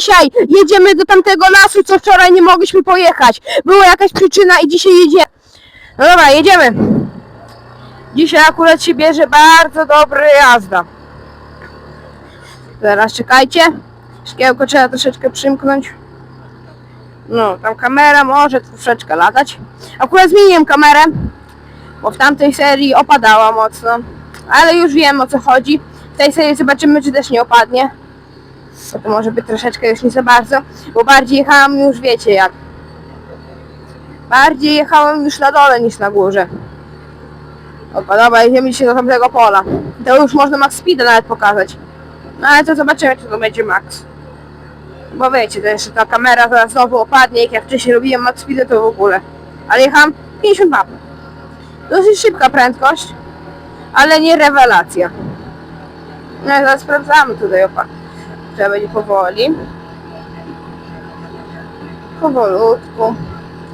dzisiaj jedziemy do tamtego lasu, co wczoraj nie mogliśmy pojechać. Była jakaś przyczyna i dzisiaj jedziemy. No dobra, jedziemy. Dzisiaj akurat się bierze bardzo dobra jazda. Zaraz czekajcie. Szkiełko trzeba troszeczkę przymknąć. No, tam kamera może troszeczkę latać. Akurat zmieniłem kamerę, bo w tamtej serii opadała mocno. Ale już wiem o co chodzi. W tej serii zobaczymy, czy też nie opadnie. To może być troszeczkę już nie za bardzo, bo bardziej jechałam już, wiecie jak. Bardziej jechałem już na dole niż na górze. Opa, dobra, jedziemy dzisiaj do tamtego pola. To już można max speeda nawet pokazać. No ale to zobaczymy, czy to będzie max. Bo wiecie, to jeszcze ta kamera zaraz znowu opadnie, jak ja wcześniej robiłem max speeda, to w ogóle. Ale jechałam 52. Dosyć szybka prędkość, ale nie rewelacja. No zaraz sprawdzamy tutaj, opa. Trzeba będzie powoli. Powolutku.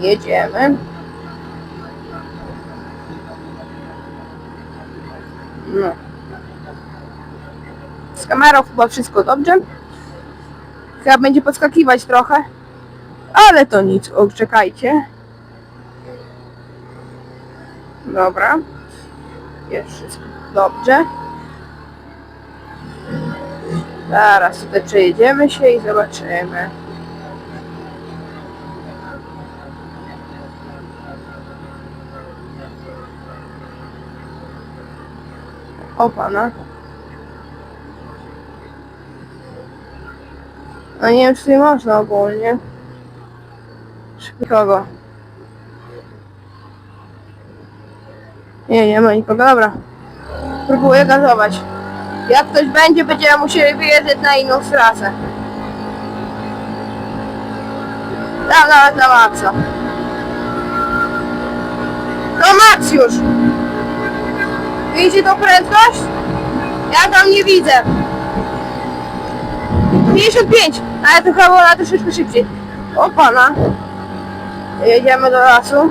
Jedziemy. No. Z kamerą chyba wszystko dobrze. Chyba będzie podskakiwać trochę. Ale to nic. Czekajcie. Dobra. Jest wszystko dobrze. Zaraz tutaj przejedziemy się i zobaczymy. O pana. No nie wiem, czy tutaj można ogólnie. Nikogo. Nie, nie ma nikogo. Dobra. Próbuję gazować. Jak ktoś będzie, będziemy musieli wyjeżdżać na inną trasę. Tam nawet na maksa. To max już. Widzicie tą prędkość? Ja tam nie widzę. 55, ale to chyba było troszeczkę szybciej. O pana. Jedziemy do lasu.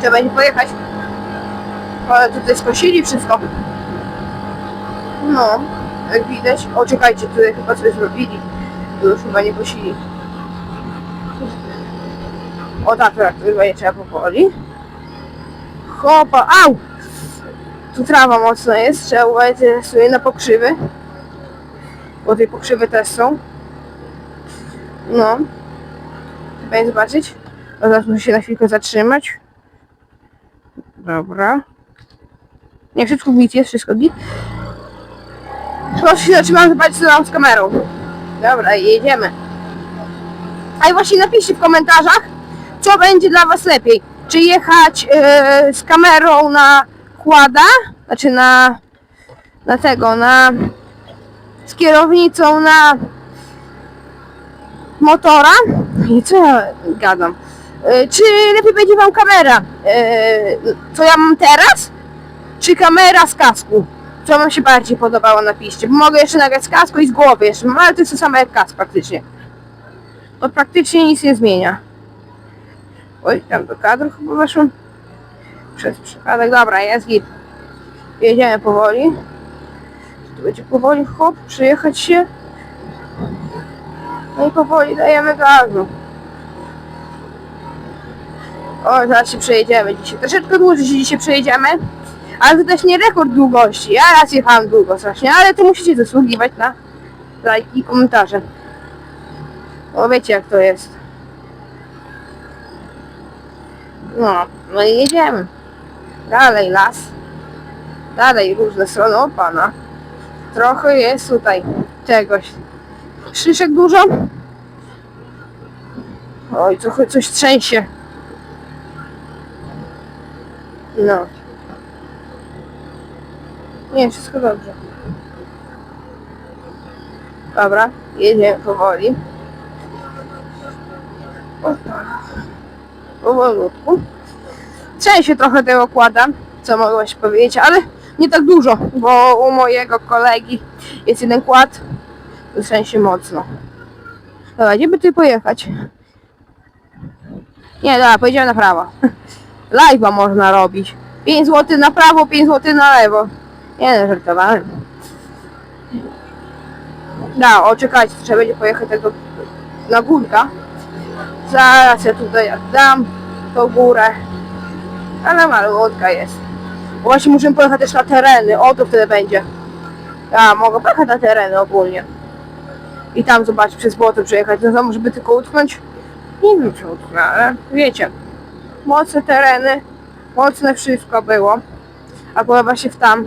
Trzeba będzie pojechać. Ale tutaj skosili wszystko. No, jak widać. O, czekajcie, tutaj chyba coś zrobili. Tu już chyba nie kosili. O tak, tak, chyba nie trzeba powoli. Hopa, au! Tu trawa mocno jest, trzeba uważać sobie na pokrzywy. Bo tej pokrzywy też są. No. Będzie zobaczyć. Teraz muszę się na chwilkę zatrzymać. Dobra. Nie, wszystko git jest, wszystko git. Proszę się zatrzymam, zobaczyć co mam z kamerą. Dobra, jedziemy. A i właśnie napiszcie w komentarzach, co będzie dla Was lepiej. Czy jechać yy, z kamerą na kłada, znaczy na, na tego, na z kierownicą na motora. I co ja gadam? Yy, czy lepiej będzie Wam kamera, yy, co ja mam teraz? Czy kamera z kasku? Co Wam się bardziej podobało, napiszcie. Bo mogę jeszcze nagrać z kasku i z głowy jeszcze, no, ale to jest to samo jak kask praktycznie. To praktycznie nic nie zmienia. Oj, tam do kadru chyba weszłem. Przez przypadek, dobra, jest git. Jedziemy powoli. Tu będzie powoli hop, przyjechać się. No i powoli dajemy gazu. O, zaraz się przejedziemy dzisiaj. Troszeczkę dłużej się dzisiaj przejedziemy. Ale to też nie rekord długości. Ja raz jechałem długo strasznie, ale to musicie zasługiwać na lajki i komentarze. Bo wiecie jak to jest. No, no i jedziemy. Dalej las. Dalej różne strony. O pana. Trochę jest tutaj czegoś. Szyszek dużo? Oj, trochę coś trzęsie. No. Nie, wszystko dobrze. Dobra, jedziemy powoli. Powolutku. Trzęsie trochę tego kłada, co się powiedzieć, ale nie tak dużo, bo u mojego kolegi jest jeden kład, trzęsie mocno. Dobra, gdzie by tutaj pojechać? Nie, dobra, pojedziemy na prawo. Live'a można robić. 5 zł na prawo, 5 zł na lewo. Nie no, żartowałem. Da, o czekajcie, trzeba będzie pojechać tego na górka. Zaraz ja tutaj dam tą górę. Ale malutka jest. Bo właśnie musimy pojechać też na tereny, o to wtedy będzie. Ja mogę pojechać na tereny ogólnie. I tam zobaczyć przez błoto przejechać. No to żeby tylko utknąć. Nie wiem czy utknę, ale wiecie. Mocne tereny, mocne wszystko było. A była właśnie w tam.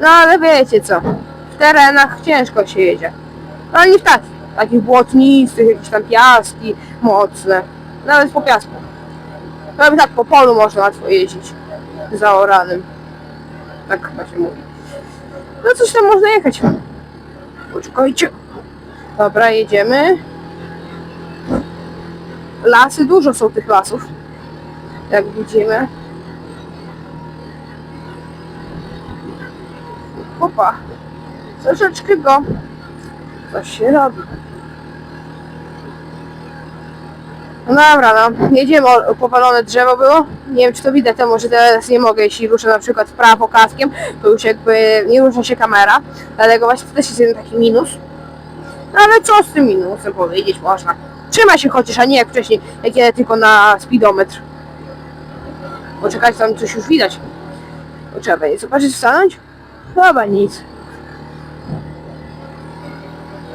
No ale wiecie co. W terenach ciężko się jedzie. No nie w takich. Takich błotnistych, jakieś tam piaski mocne. Nawet po piasku. Nawet tak po polu można łatwo jeździć. Zaoranym. Tak chyba się mówi. No coś tam można jechać. Poczekajcie. Dobra, jedziemy. Lasy, dużo są tych lasów. Jak widzimy. Opa. Troszeczkę go. Coś się robi. No dobra, no. Jedziemy, powalone drzewo było. Nie wiem, czy to widać, to może teraz nie mogę, jeśli ruszę na przykład w prawo kaskiem, to już jakby nie rusza się kamera. Dlatego właśnie to też jest jeden taki minus. No ale co z tym minusem powiedzieć można. Trzyma się chociaż, a nie jak wcześniej, jak jedę tylko na speedometr. Poczekajcie, tam coś już widać. Bo trzeba będzie zobaczyć, stanąć? Chyba nic.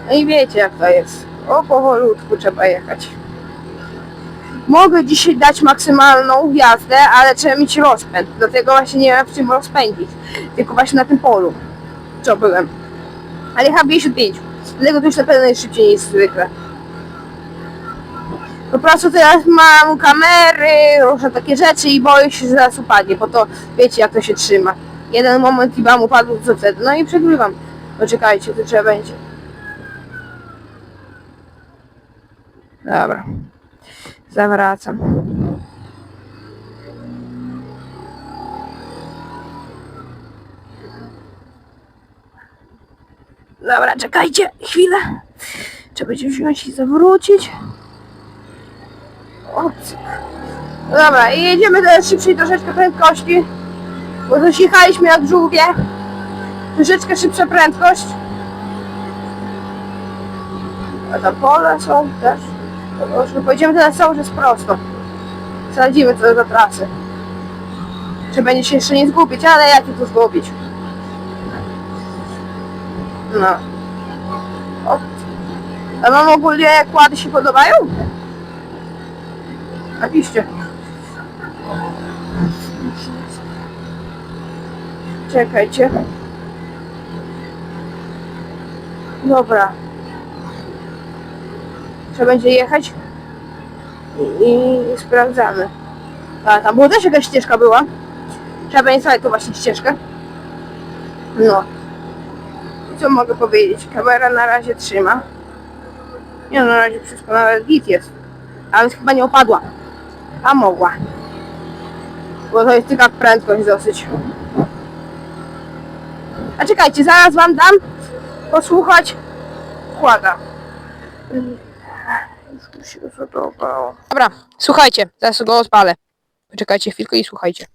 No i wiecie jak to jest. O powolutku trzeba jechać. Mogę dzisiaj dać maksymalną jazdę, ale trzeba mieć rozpęd. Dlatego właśnie nie wiem w czym rozpędzić. Tylko właśnie na tym polu, co byłem. Ale jechałem 55. Dlatego to już na pewno jest szybciej niż zwykle. Po prostu teraz mam kamery, różne takie rzeczy i boję się, że zaraz upadnie, bo to wiecie jak to się trzyma. Jeden moment i bam upadł, co wtedy? No i przegrywam. No czekajcie, to trzeba będzie. Dobra. Zawracam. Dobra, czekajcie chwilę. Trzeba będzie wziąć i zawrócić. O, dobra, i jedziemy teraz szybciej troszeczkę prędkości. Bo też jechaliśmy jak żółwie. Troszeczkę szybsza prędkość. A tam pole są też. Już pojedziemy teraz cały czas prosto. Sprawdzimy co za trasy. Czy będzie się jeszcze nie zgubić, ale jak tu zgubić? No. A wam ogólnie kłady się podobają? Napiszcie. Czekajcie. Dobra. Trzeba będzie jechać i, i sprawdzamy. A tam była też jakaś ścieżka była. Trzeba będzie sobie tu właśnie ścieżkę. No. Co mogę powiedzieć? Kamera na razie trzyma. Nie no, na razie wszystko nawet git jest. A więc chyba nie opadła. A mogła. Bo to jest tylko prędkość dosyć. A czekajcie, zaraz wam dam posłuchać kłada. Już mi się zadobało. Dobra, słuchajcie, zaraz go odpalę. Poczekajcie chwilkę i słuchajcie.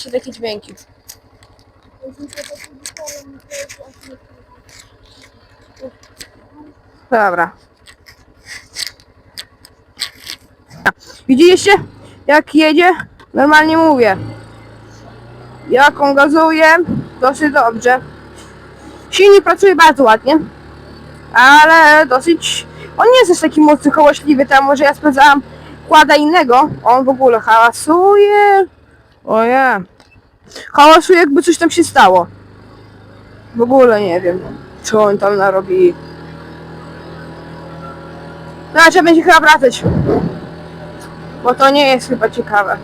Właśnie takie dźwięki. Dobra. Widzieliście? Jak jedzie? Normalnie mówię. Jak on gazuje, dosyć dobrze. Silnik pracuje bardzo ładnie. Ale dosyć... On nie jest taki mocny, kołośliwy. Tam może ja sprawdzałam kłada innego. On w ogóle hałasuje. Oje. Hałasuje jakby coś tam się stało. W ogóle nie wiem, co on tam narobi. No, trzeba będzie chyba wracać. Bo to nie jest chyba ciekawe.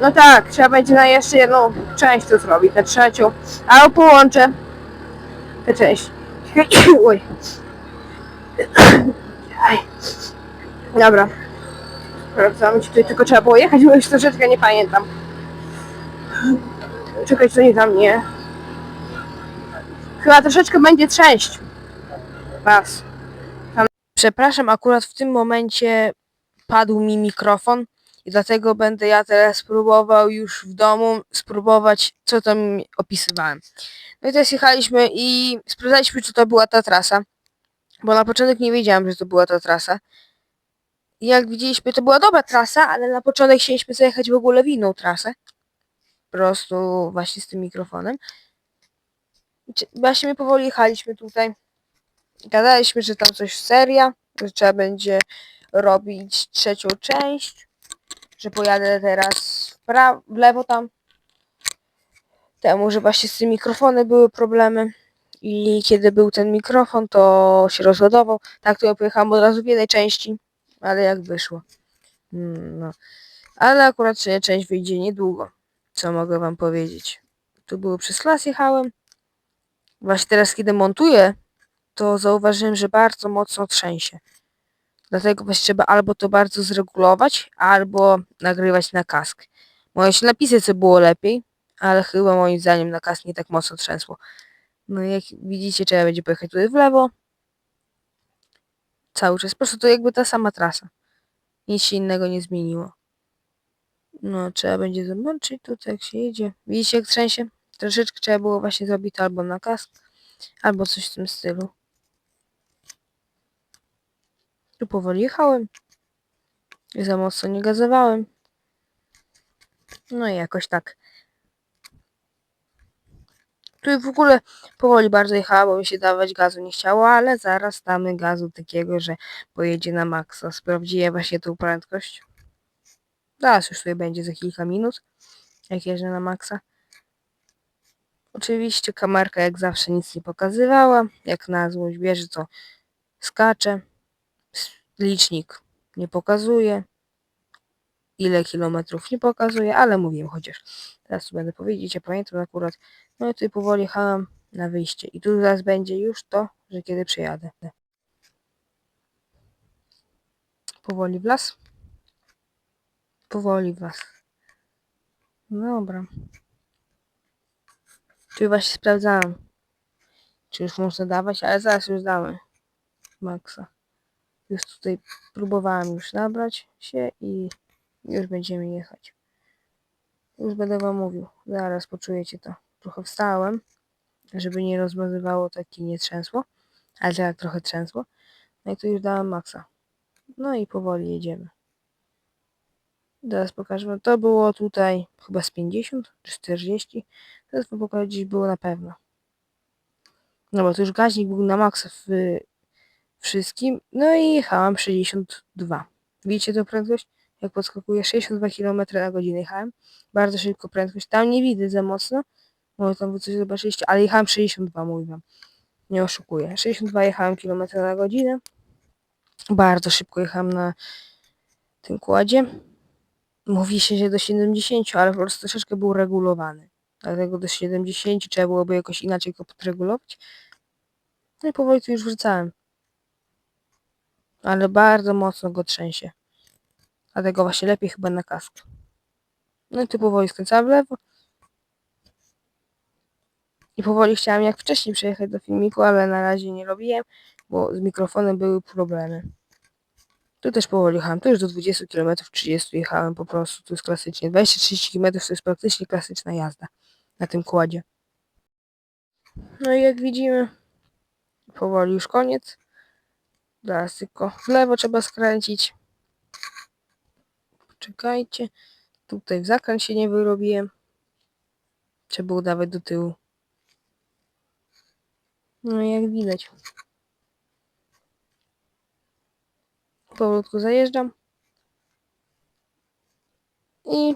No tak, trzeba będzie na jeszcze jedną część to zrobić, na trzecią. Albo połączę tę część. Oj. Dobra. Sprawdzamy, czy tutaj tylko trzeba było jechać, bo już troszeczkę nie pamiętam. Czekaj, co nie tam nie. Chyba troszeczkę będzie trzęść. Was. Przepraszam, akurat w tym momencie padł mi mikrofon i dlatego będę ja teraz próbował już w domu spróbować, co tam opisywałem. No i teraz jechaliśmy i sprawdzaliśmy, czy to była ta trasa, bo na początek nie wiedziałem, że to była ta trasa. I jak widzieliśmy, to była dobra trasa, ale na początek chcieliśmy zajechać w ogóle w inną trasę. Prostu właśnie z tym mikrofonem. Właśnie my powoli jechaliśmy tutaj. Gadaliśmy, że tam coś seria, że trzeba będzie robić trzecią część, że pojadę teraz w, w lewo tam. Temu, że właśnie z tym mikrofonem były problemy. I kiedy był ten mikrofon, to się rozładował. Tak, to ja pojechałam od razu w jednej części, ale jak wyszło. Mm, No. Ale akurat część wyjdzie niedługo. Co mogę wam powiedzieć? Tu było przez las jechałem. Właśnie teraz, kiedy montuję, to zauważyłem, że bardzo mocno trzęsie. Dlatego właśnie trzeba albo to bardzo zregulować, albo nagrywać na kask. Moje się napisy, co było lepiej, ale chyba moim zdaniem na kask nie tak mocno trzęsło. No jak widzicie, trzeba będzie pojechać tutaj w lewo. Cały czas. Po prostu to jakby ta sama trasa. Nic się innego nie zmieniło. No, trzeba będzie zobaczyć tutaj, jak się jedzie. Widzicie, jak trzęsie? Troszeczkę trzeba było właśnie zrobić to albo na kask, albo coś w tym stylu. Tu powoli jechałem. Za mocno nie gazowałem. No i jakoś tak. Tu w ogóle powoli bardzo jechała, bo mi się dawać gazu nie chciało, ale zaraz damy gazu takiego, że pojedzie na maksa. Sprawdziłem właśnie tą prędkość. Zaraz już tutaj będzie za kilka minut, jak jeżdżę na maksa. Oczywiście kamerka jak zawsze nic nie pokazywała. Jak na złość bierze, to skacze. Licznik nie pokazuje. Ile kilometrów nie pokazuje, ale mówiłem chociaż. Teraz tu będę powiedzieć, ja pamiętam akurat. No i tutaj powoli jechałem na wyjście. I tu zaraz będzie już to, że kiedy przyjadę. Powoli w las. Powoli w las. Dobra. Tu właśnie sprawdzałem. Czy już można dawać, ale zaraz już damy. Maxa. Już tutaj próbowałem już nabrać się i już będziemy jechać. Już będę wam mówił. Zaraz poczujecie to. Trochę wstałem, żeby nie rozmazywało tak i nie trzęsło. Ale tak trochę trzęsło. No i tu już dałem maksa. No i powoli jedziemy. Teraz pokażę. To było tutaj chyba z 50 czy 40. Teraz wam pokażę, gdzieś było na pewno. No bo to już gaźnik był na maksa w wszystkim. No i jechałam 62. Widzicie tę prędkość? Jak podskakuje 62 km na godzinę jechałem. Bardzo szybko prędkość. Tam nie widzę za mocno. Może tam wy coś zobaczyliście, ale jechałem 62, mówię wam. Nie oszukuję. 62 jechałem km na godzinę. Bardzo szybko jechałem na tym kładzie. Mówi się, że do 70, ale po prostu troszeczkę był regulowany. Dlatego do 70 trzeba byłoby jakoś inaczej go podregulować. No i powoli tu już wracałem. Ale bardzo mocno go trzęsie. Dlatego właśnie lepiej chyba na kask. No i tu powoli skręcałem w lewo. I powoli chciałem jak wcześniej przejechać do filmiku, ale na razie nie robiłem, bo z mikrofonem były problemy. Tu też powoli jechałem, tu już do 20 km, 30 jechałem po prostu, to jest klasycznie. 20-30 km to jest praktycznie klasyczna jazda na tym kładzie. No i jak widzimy, powoli już koniec. Teraz tylko w lewo trzeba skręcić. Czekajcie. Tutaj w zakręt się nie wyrobiłem. Trzeba udawać do tyłu. No i jak widać. Powolutku zajeżdżam. I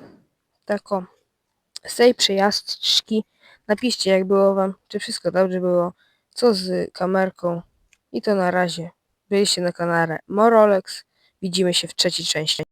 tak o. Z tej przejażdżki napiszcie jak było wam, czy wszystko dobrze było, co z kamerką. I to na razie. Byliście na kanale Morolex. Widzimy się w trzeciej części.